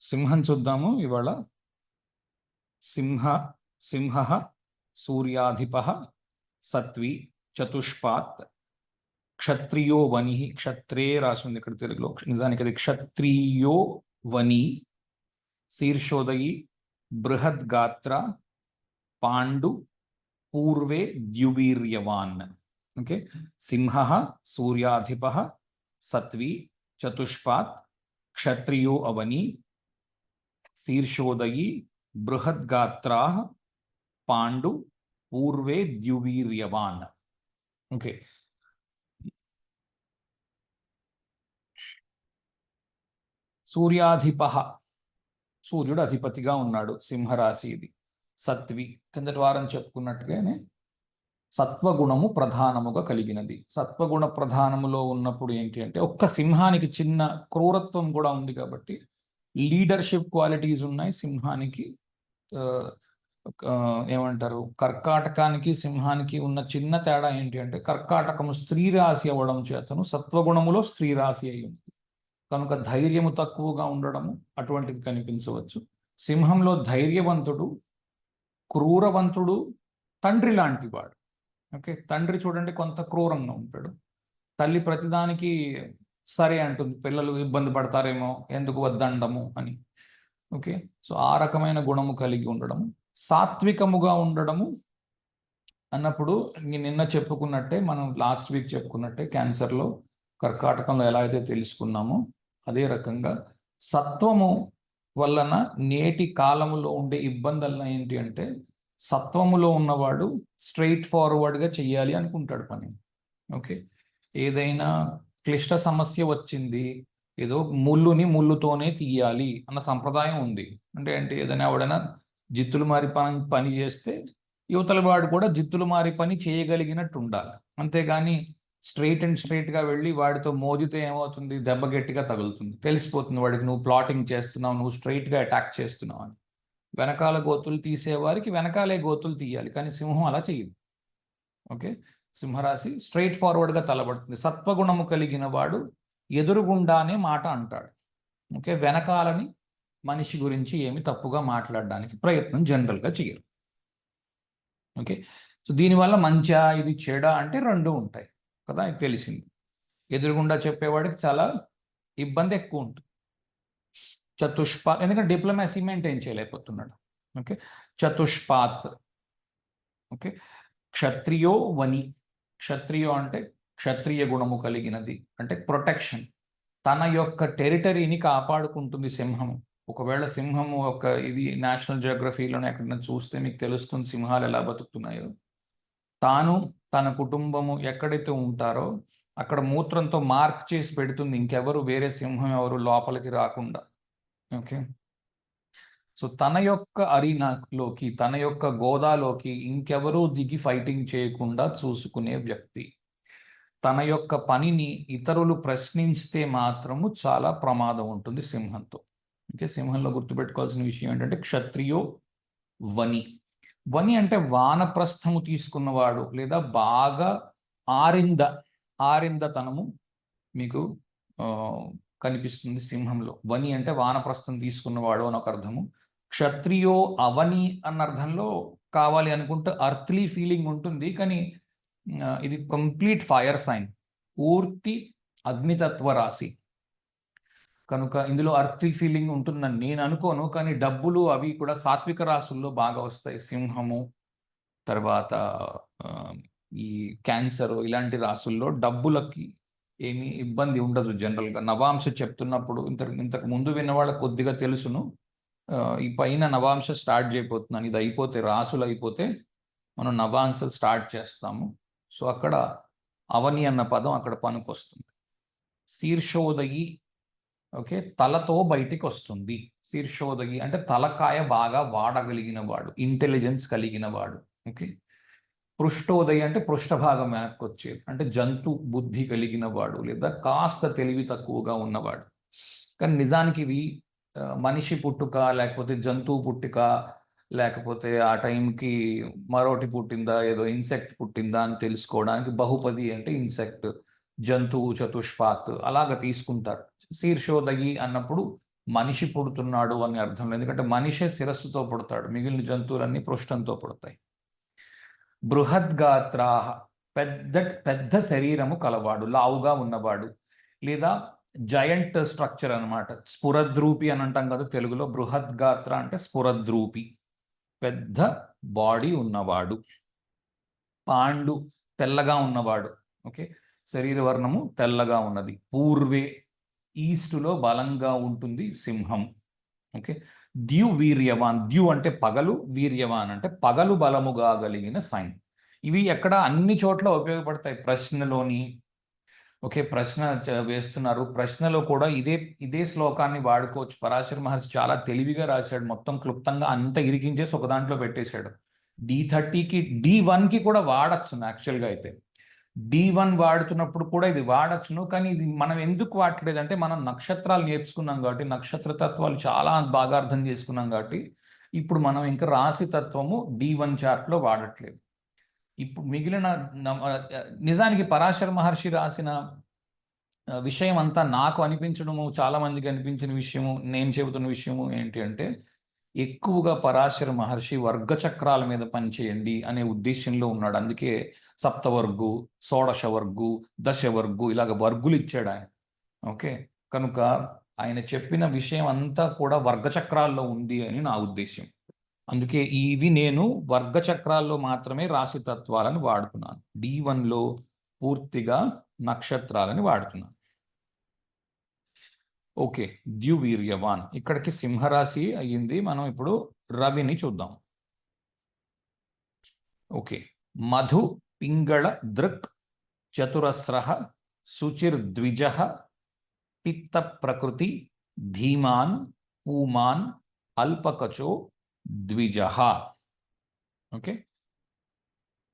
సింహం చూద్దాము. ఇవాళ సింహ సింహ సూర్యాధిప సత్వి చతుష్పాత్ క్షత్రియో వని క్షత్రే రాసింది ఇక్కడ తెలుగులో. నిజానికి అది క్షత్రియో వని శీర్షోదయి బృహద్గాత్ర పాండు పూర్వే ద్యువీర్యవాన్. ఓకే? సింహ సూర్యాధిప సత్వి చతుష్పాత్ క్షత్రియో అవని శీర్షోదయి బృహద్గాత్రా పాండు పూర్వే ద్యువీర్యవాన్. ఓకే. సూర్యాధిప సూర్యుడు అధిపతిగా ఉన్నాడు సింహరాశి ఇది సత్వి కిందటి వారం చెప్పుకున్నట్టుగానే సత్వగుణము ప్రధానముగా కలిగినది. సత్వగుణ ప్రధానములో ఉన్నప్పుడు ఏంటి అంటే ఒక్క సింహానికి చిన్న క్రూరత్వం కూడా ఉంది కాబట్టి లీడర్షిప్ క్వాలిటీస్ ఉన్నాయి సింహానికి ఏమంటారు కర్కాటకానికి సింహానికి ఉన్న చిన్న తేడా ఏంటి అంటే కర్కాటకము స్త్రీ రాశి అవ్వడం చేతను సత్వగుణములో స్త్రీ రాశి అయి ఉంది. కనుక ధైర్యము తక్కువగా ఉండడము అటువంటిది కనిపించవచ్చు. సింహంలో ధైర్యవంతుడు క్రూరవంతుడు తండ్రి లాంటి వాడు ఓకే తండ్రి చూడండి కొంత క్రూరంగా ఉంటాడు. తల్లి ప్రతిదానికి సరే అంటుంది. పిల్లలు ఇబ్బంది పడతారేమో ఎందుకు వద్దండము అని. ఓకే? సో ఆ రకమైన గుణము కలిగి ఉండడము. సాత్వికముగా ఉండడము అన్నప్పుడు నిన్న చెప్పుకున్నట్టే మనం లాస్ట్ వీక్ చెప్పుకున్నట్టే క్యాన్సర్లో కర్కాటకంలో ఎలా అయితే తెలుసుకున్నామో అదే రకంగా సత్వము వలన నేటి కాలములో ఉండే ఇబ్బందులను ఏంటి అంటే సత్వములో ఉన్నవాడు స్ట్రైట్ ఫార్వర్డ్గా చెయ్యాలి అనుకుంటాడు పని. ఓకే? ఏదైనా క్లిష్ట సమస్య వచ్చింది ఏదో ముళ్ళుని ముళ్ళుతోనే తీయాలి అన్న సంప్రదాయం ఉంది. అంటే అంటే ఏదైనా ఎవడైనా జిత్తులు మారి పని పని చేస్తే యువతల వాడు కూడా జిత్తులు మారి పని చేయగలిగినట్టు ఉండాలి అంతేగాని స్ట్రైట్ అండ్ స్ట్రైట్గా వెళ్ళి వాడితో మోదితే ఏమవుతుంది? దెబ్బ గట్టిగా తగులుతుంది. తెలిసిపోతుంది వాడికి నువ్వు ప్లాటింగ్ చేస్తున్నావు నువ్వు స్ట్రైట్గా అటాక్ చేస్తున్నావు అని. వెనకాల గోతులు తీసేవారికి వెనకాలే గోతులు తీయాలి కానీ సింహం అలా చేయదు. ఓకే? సింహరాశి స్ట్రైట్ ఫార్వర్డ్గా తలబడుతుంది. సత్వగుణము కలిగిన వాడు ఎదురుగుండానే మాట అంటాడు. ఓకే? వెనకాలని మనిషి గురించి ఏమి తప్పుగా మాట్లాడడానికి ప్రయత్నం జనరల్గా చేయరు ఓకే? సో దీనివల్ల మంచా ఇది చెడా అంటే రెండు ఉంటాయి కదా? ఇది తెలిసింది. ఎదురుగుండా చెప్పేవాడికి చాలా ఇబ్బంది ఎక్కువ ఉంటుంది. చతుష్పాత్ ఎందుకంటే డిప్లొమాసీ మెయింటైన్ చేయలేకపోతున్నాడు. ఓకే? చతుష్పాత్. ఓకే? క్షత్రియో వని క్షత్రియో అంటే క్షత్రియ గుణము కలిగినది. అంటే ప్రొటెక్షన్ తన యొక్క టెరిటరీని కాపాడుకుంటుంది సింహము. ఒకవేళ సింహము ఒక ఇది నేషనల్ జియోగ్రఫీలోనే ఎక్కడైనా చూస్తే మీకు తెలుస్తుంది సింహాలు ఎలా బతుకుతున్నాయో. తాను తన కుటుంబము ఎక్కడైతే ఉంటారో అక్కడ మూత్రంతో మార్క్ చేసి పెడుతుంది ఇంకెవరు వేరే సింహం ఎవరు లోపలికి రాకుండా. ఓకే సో తన యొక్క అరీనాలోకి తన యొక్క గోదాలోకి ఇంకెవరూ దిగి ఫైటింగ్ చేయకుండా చూసుకునే వ్యక్తి. తన యొక్క పనిని ఇతరులు ప్రశ్నిస్తే మాత్రము చాలా ప్రమాదం ఉంటుంది సింహంతో. ఓకే సింహంలో గుర్తుపెట్టుకోవాల్సిన విషయం ఏంటంటే క్షత్రియో వని. వని అంటే వానప్రస్థము తీసుకున్నవాడు లేదా బాగా ఆరింద ఆరిందతనము మీకు కనిపిస్తుంది సింహంలో. వని అంటే వానప్రస్థం తీసుకున్నవాడు అని ఒక అర్థము. క్షత్రియో అవని అన్న అర్థంలో కావాలి అనుకుంటే అర్త్లీ ఫీలింగ్ ఉంటుంది కానీ ఇది కంప్లీట్ ఫైర్ సైన్. పూర్తి అగ్నితత్వ రాశి. కనుక ఇందులో అర్త్లీ ఫీలింగ్ ఉంటుందని నేను అనుకోను కానీ డబ్బులు అవి కూడా సాత్విక రాశుల్లో బాగా వస్తాయి. సింహము తర్వాత ఈ క్యాన్సర్ ఇలాంటి రాసుల్లో డబ్బులకి ఏమీ ఇబ్బంది ఉండదు జనరల్గా. నవాంశ చెప్తున్నప్పుడు ఇంత ఇంతకు ముందు విన్న వాళ్ళకి కొద్దిగా తెలుసును. ఈ పైన నవాంశ స్టార్ట్ చేయబోతున్నాను. ఇది అయిపోతే రాసులు అయిపోతే మనం నవాంశలు స్టార్ట్ చేస్తాము. సో అక్కడ అవని అన్న పదం అక్కడ పనికొస్తుంది. శీర్షోదయి ఓకే తలతో బయటికి వస్తుంది శీర్షోదగి అంటే తలకాయ బాగా వాడగలిగిన వాడు ఇంటెలిజెన్స్ కలిగిన వాడు ఓకే. పృష్ఠోదయి అంటే పృష్ఠభాగం వెనక్కి వచ్చేది అంటే జంతు బుద్ధి కలిగిన వాడు లేదా కాస్త తెలివి తక్కువగా ఉన్నవాడు. కానీ నిజానికి ఇవి మనిషి పుట్టుక లేకపోతే జంతువు పుట్టుక లేకపోతే ఆ టైంకి మరోటి పుట్టిందా ఏదో ఇన్సెక్ట్ పుట్టిందా అని తెలుసుకోవడానికి బహుపది అంటే ఇన్సెక్ట్ జంతువు చతుష్పాత్ అలాగ తీసుకుంటారు. శీర్షోదగి అన్నప్పుడు మనిషి పుడుతున్నాడు అని అర్థం లేదు. ఎందుకంటే మనిషే శిరస్సుతో పుడతాడు మిగిలిన జంతువులన్నీ పృష్ఠంతో పుడతాయి. బృహద్గాత్రా పెద్ద పెద్ద శరీరము కలవాడు లావుగా ఉన్నవాడు లేదా జయంట్ స్ట్రక్చర్ అనమాట స్ఫురద్రూపి అని అంటాం కదా తెలుగులో. బృహద్గాత్ర అంటే స్ఫురద్రూపి. పెద్ద బాడీ ఉన్నవాడు. పాండు తెల్లగా ఉన్నవాడు. ఓకే? శరీర వర్ణము తెల్లగా ఉన్నది. పూర్వే ఈస్టులో బలంగా ఉంటుంది సింహం. ఓకే? ద్యు వీర్యవాన్. ద్యు అంటే పగలు వీర్యవాన్ అంటే పగలు బలముగా కలిగిన సైన్. ఇవి ఎక్కడ అన్ని చోట్ల ఉపయోగపడతాయి. ప్రశ్నలోని ఓకే ప్రశ్న వేస్తున్నారు. ప్రశ్నలో కూడా ఇదే ఇదే శ్లోకాన్ని వాడుకోవచ్చు. పరాశర మహర్షి చాలా తెలివిగా రాశాడు. మొత్తం క్లుప్తంగా అంత ఇరికించేసి ఒక దాంట్లో పెట్టేశాడు. డి థర్టీకి డి వన్కి కూడా వాడచ్చు యాక్చువల్గా అయితే. డి వన్ వాడుతున్నప్పుడు కూడా ఇది వాడచ్చును. కానీ ఇది మనం ఎందుకు వాడట్లేదు అంటే మనం నక్షత్రాలు నేర్చుకున్నాం కాబట్టి నక్షత్ర తత్వాలు చాలా బాగా అర్థం చేసుకున్నాం కాబట్టి ఇప్పుడు మనం ఇంకా రాశి తత్వము డి వన్ చార్ట్లో వాడట్లేదు. ఇప్పుడు మిగిలిన నిజానికి పరాశర మహర్షి రాసిన విషయం అంతా నాకు అనిపించడము చాలా మందికి అనిపించిన విషయము నేను చెబుతున్న విషయము ఏంటి అంటే ఎక్కువగా పరాశర మహర్షి వర్గ చక్రాల మీద పనిచేయండి అనే ఉద్దేశంలో ఉన్నాడు. అందుకే సప్తవర్గు షోడశ వర్గు దశ వర్గు ఇలాగ వర్గులు ఇచ్చాడు ఆయన. ఓకే? కనుక ఆయన చెప్పిన విషయం అంతా కూడా వర్గ చక్రాల్లో ఉంది అని నా ఉద్దేశం అందుకే ఇవి నేను వర్గ చక్రాల్లో మాత్రమే రాశి తత్వాలను వాడుతున్నాను. డి వన్లో పూర్తిగా నక్షత్రాలని వాడుతున్నాను. ఓకే ద్యువీర్యవాన్ ఇక్కడికి సింహరాశి అయ్యింది. మనం ఇప్పుడు రవిని చూద్దాం. ఓకే మధు పింగళ దృక్ చతురస్ర శుచిర్ద్విజ పిత్త ప్రకృతి ధీమాన్ పూమాన్ అల్పకచో ద్విజ ఓకే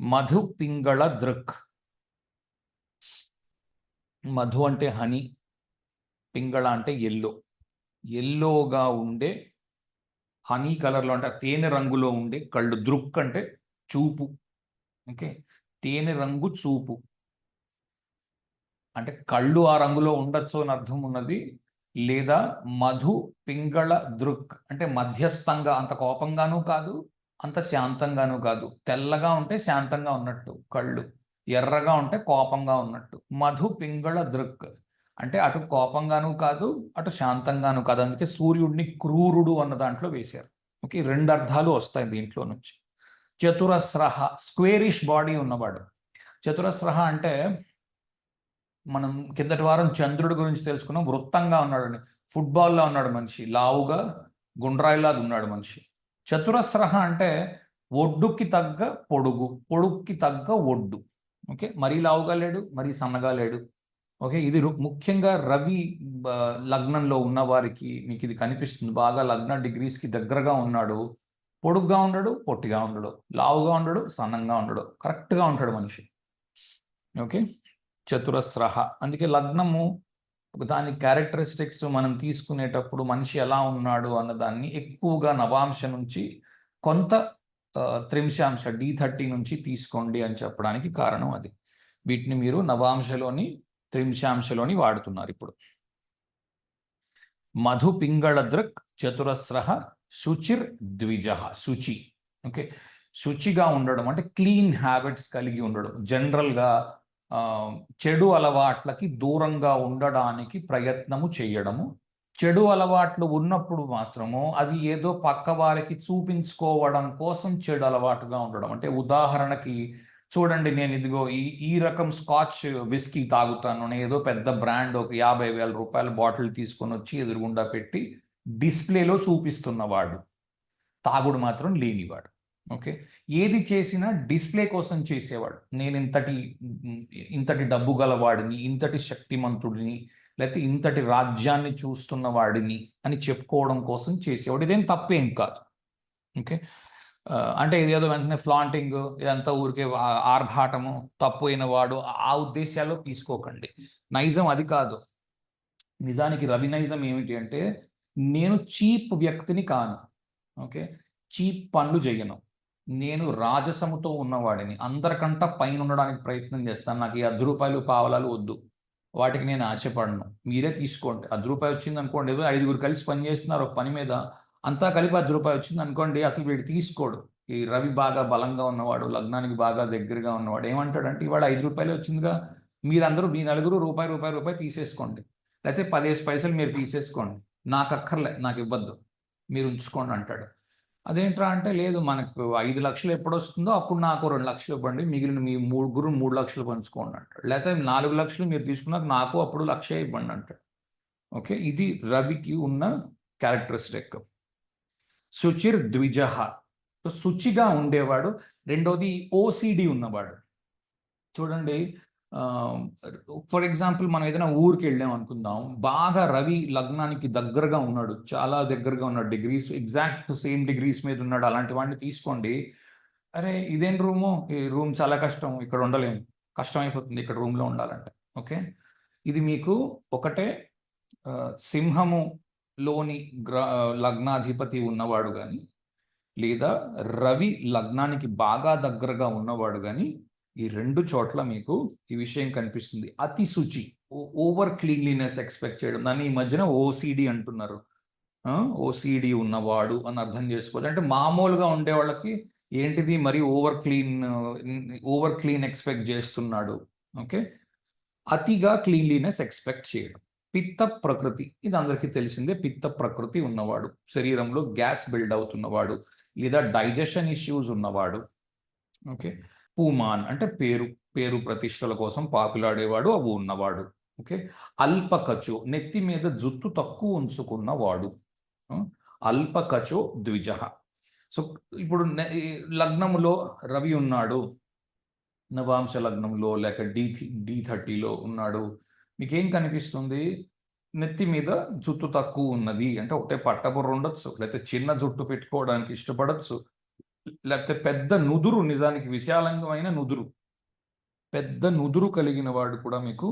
మధు పింగళ దృక్ మధు అంటే హనీ పింగళ అంటే ఎల్లో ఎల్లోగా ఉండే హనీ కలర్లో అంటే తేనె రంగులో ఉండే కళ్ళు దృక్ అంటే చూపు ఓకే తేనె రంగు చూపు అంటే కళ్ళు ఆ రంగులో ఉండొచ్చు అని అర్థం ఉన్నది లేదా మధు పింగళ దృక్ అంటే మధ్యస్థంగా అంత కోపంగానూ కాదు అంత శాంతంగానూ కాదు. తెల్లగా ఉంటే శాంతంగా ఉన్నట్టు కళ్ళు ఎర్రగా ఉంటే కోపంగా ఉన్నట్టు. మధు పింగళ దృక్ అంటే అటు కోపంగాను కాదు అటు శాంతంగాను కాదు. అందుకే సూర్యుడిని క్రూరుడు అన్న దాంట్లో వేశారు. ఓకే రెండు అర్థాలు వస్తాయి దీంట్లో నుంచి. చతురస్రహ స్క్వేరిష్ బాడీ ఉన్నవాడు. చతురస్రహ అంటే మనం కిందటి వారం చంద్రుడి గురించి తెలుసుకున్నాం. వృత్తంగా ఉన్నాడు ఫుట్బాల్లో ఉన్నాడు మనిషి. లావుగా గుండ్రాయిలాగా ఉన్నాడు మనిషి. చతురస్రహ అంటే ఒడ్డుకి తగ్గ పొడుగు పొడుక్కి తగ్గ ఒడ్డు. ఓకే? మరీ లావుగా లేడు మరీ సన్నగా లేడు. ఓకే? ఇది ముఖ్యంగా రవి లగ్నంలో ఉన్న వారికి మీకు ఇది కనిపిస్తుంది. బాగా లగ్న డిగ్రీస్కి దగ్గరగా ఉన్నాడు. పొడుగ్గా ఉండడు పొట్టిగా ఉండడు. లావుగా ఉండడు సన్నంగా ఉండడు. కరెక్ట్గా ఉంటాడు మనిషి. ఓకే? చతురస్రహ. అందుకే లగ్నము దాని క్యారెక్టరిస్టిక్స్ మనం తీసుకునేటప్పుడు మనిషి ఎలా ఉన్నాడు అన్నదాన్ని ఎక్కువగా నవాంశ నుంచి కొంత త్రింశాంశ డి థర్టీ నుంచి తీసుకోండి అని చెప్పడానికి కారణం అది. వీటిని మీరు నవాంశలోని త్రింశాంశలోని వాడుతున్నారు ఇప్పుడు. మధు పింగళ దృక్ చతురస్ర శుచిర్ ద్విజ శుచి. ఓకే. శుచిగా ఉండడం అంటే క్లీన్ హ్యాబిట్స్ కలిగి ఉండడం. జనరల్గా చెడు అలవాట్లకి దూరంగా ఉండడానికి ప్రయత్నము చేయడము. చెడు అలవాట్లు ఉన్నప్పుడు మాత్రము అది ఏదో పక్క వారికి చూపించుకోవడం కోసం చెడు అలవాటుగా ఉండడం. అంటే ఉదాహరణకి చూడండి నేను ఇదిగో ఈ ఈ రకం స్కాచ్ విస్కీ తాగుతాను. నేను ఏదో పెద్ద బ్రాండ్ ఒక యాభై వేల రూపాయల బాటిల్ తీసుకొని వచ్చి ఎదురుగుండా పెట్టి డిస్ప్లేలో చూపిస్తున్నవాడు తాగుడు మాత్రం లేనివాడు. ఓకే? ఏది చేసినా డిస్ప్లే కోసం చేసేవాడు. నేను ఇంతటి ఇంతటి డబ్బు గలవాడిని ఇంతటి శక్తిమంతుడిని లేకపోతే ఇంతటి రాజ్యాన్ని చూస్తున్న వాడిని అని చెప్పుకోవడం కోసం చేసేవాడు. ఇదేం తప్పేం కాదు. ఓకే? అంటే అంటే ఇదేదో వెంటనే ఫ్లాంటింగ్ ఇదంతా ఊరికే ఆర్భాటము తప్పు అయిన వాడు ఆ ఉద్దేశాల్లో తీసుకోకండి. నైజం అది కాదు. నిజానికి రవి నైజం ఏమిటి అంటే నేను చీప్ వ్యక్తిని కాను. ఓకే? చీప్ పనులు చేయను. నేను రాజసముతో ఉన్నవాడిని. అందరికంట పైన ఉండడానికి ప్రయత్నం చేస్తాను. నాకు ఈ అర్ధ రూపాయలు పావలాలు వద్దు. వాటికి నేను ఆశపడను. మీరే తీసుకోండి. అర్ధ రూపాయి వచ్చింది అనుకోండి ఏదో ఐదుగురు కలిసి పని చేస్తున్నారు ఒక పని మీద. అంతా కలిపి అర్ధ రూపాయి వచ్చింది అనుకోండి అసలు వీడు తీసుకోడు. ఈ రవి బాగా బలంగా ఉన్నవాడు లగ్నానికి బాగా దగ్గరగా ఉన్నవాడు. ఏమంటాడంటే ఇవాళ ఐదు రూపాయలు వచ్చిందిగా. మీరందరూ మీ నలుగురు రూపాయి రూపాయి రూపాయి తీసేసుకోండి. లేకపోతే పదిహేను పైసలు మీరు తీసేసుకోండి. నాకు అక్కర్లే నాకు ఇవ్వద్దు మీరు ఉంచుకోండి అంటాడు. అదేంట్రా అంటే లేదు మనకు ఐదు లక్షలు ఎప్పుడు వస్తుందో అప్పుడు నాకు రెండు లక్షలు ఇవ్వండి మిగిలిన మీ ముగ్గురు మూడు లక్షలు పంచుకోండి అంటాడు. లేకపోతే నాలుగు లక్షలు మీరు తీసుకున్నాక నాకు అప్పుడు లక్ష ఇవ్వండి అంటాడు. ఓకే? ఇది రవికి ఉన్న క్యారెక్టరిస్టిక్. సుచిర్ ద్విజహ శుచిగా ఉండేవాడు. రెండోది ఓసిడి ఉన్నవాడు. చూడండి ఫర్ ఎగ్జాంపుల్ మనం ఏదైనా ఊరికి వెళ్ళాం అనుకుందాం బాగా రవి లగ్నానికి దగ్గరగా ఉన్నాడు చాలా దగ్గరగా ఉన్నాడు డిగ్రీస్ ఎగ్జాక్ట్ సేమ్ డిగ్రీస్ మీద ఉన్నాడు అలాంటి వాడిని తీసుకోండి. అరే ఇదేం రూము? ఈ రూమ్ చాలా కష్టం ఇక్కడ ఉండలేము కష్టం అయిపోతుంది ఇక్కడ రూమ్లో ఉండాలంటే ఓకే? ఇది మీకు ఒకటే సింహములోని గ్ర లగ్నాధిపతి ఉన్నవాడు కానీ లేదా రవి లగ్నానికి బాగా దగ్గరగా ఉన్నవాడు కానీ ఈ రెండు చోట్ల మీకు ఈ విషయం కనిపిస్తుంది. అతి శుచి ఓవర్ క్లీన్లీనెస్ ఎక్స్పెక్ట్ చేయడం. దాన్ని ఈ మధ్యన ఓసిడి అంటున్నారు. ఓసిడి ఉన్నవాడు అని అర్థం చేసుకోవాలి. అంటే మామూలుగా ఉండే వాళ్ళకి ఏంటిది? మరి over clean over clean expect చేస్తున్నాడు. ఓకే? అతిగా క్లీన్లీనెస్ ఎక్స్పెక్ట్ చేయడం. పిత్త ప్రకృతి. ఇది అందరికీ తెలిసిందే. పిత్త ప్రకృతి ఉన్నవాడు. శరీరంలో గ్యాస్ బిల్డ్ అవుతున్నవాడు. లేదా డైజెషన్ ఇష్యూస్ ఉన్నవాడు. ఓకే? పూమాన్ అంటే పేరు పేరు ప్రతిష్టల కోసం పాకులాడేవాడు అవి ఉన్నవాడు. ఓకే? అల్పకచు నెత్తి మీద జుత్తు తక్కువ ఉంచుకున్నవాడు. ఆ, అల్పకచో ద్విజ. సో ఇప్పుడు లగ్నములో రవి ఉన్నాడు. నవాంశ లగ్నంలో లేక డి డి థర్టీలో ఉన్నాడు. మీకేం కనిపిస్తుంది? నెత్తి మీద జుట్టు తక్కువ ఉన్నది. అంటే ఒకటే పట్టబుర్ర ఉండొచ్చు లేకపోతే చిన్న జుట్టు పెట్టుకోవడానికి ఇష్టపడచ్చు. లేకపోతే పెద్ద నుదురు నిజానికి విశాలంగమైన నుదురు. పెద్ద నుదురు కలిగిన వాడు కూడా మీకు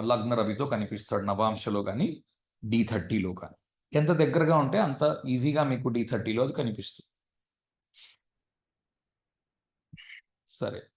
లగ్న రవితో కనిపిస్తాడు నవాంశలో కానీ డి థర్టీలో కానీ ఎంత దగ్గరగా ఉంటే అంత ఈజీగా మీకు డి థర్టీలో అది కనిపిస్తుంది. సరే.